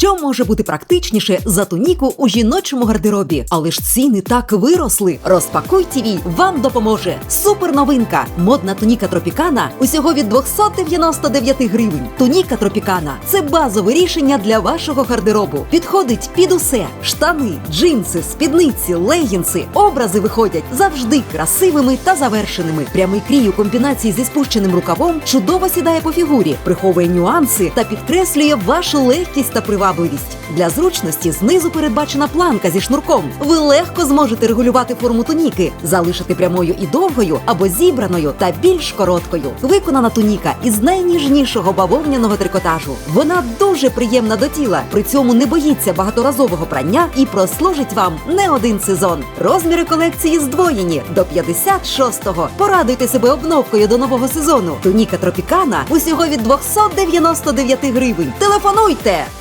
Що може бути практичніше за туніку у жіночому гардеробі? Але ж ціни так виросли. Розпакуй ТІВІ вам допоможе. Супер новинка. Модна туніка Тропікана усього від 299 гривень. Туніка Тропікана це базове рішення для вашого гардеробу. Підходить під усе: штани, джинси, спідниці, легінси. Образи виходять завжди красивими та завершеними. Прямий крій у комбінації зі спущеним рукавом чудово сідає по фігурі, приховує нюанси та підкреслює вашу легкість та привабливість. Для зручності знизу передбачена планка зі шнурком. Ви легко зможете регулювати форму туніки, залишити прямою і довгою або зібраною та більш короткою. Виконана туніка із найніжнішого бавовняного трикотажу. Вона дуже приємна до тіла, при цьому не боїться багаторазового прання і прослужить вам не один сезон. Розміри колекції здвоєні до 56-го. Порадуйте себе обновкою до нового сезону. Туніка Тропікана усього від 299 гривень. Телефонуйте!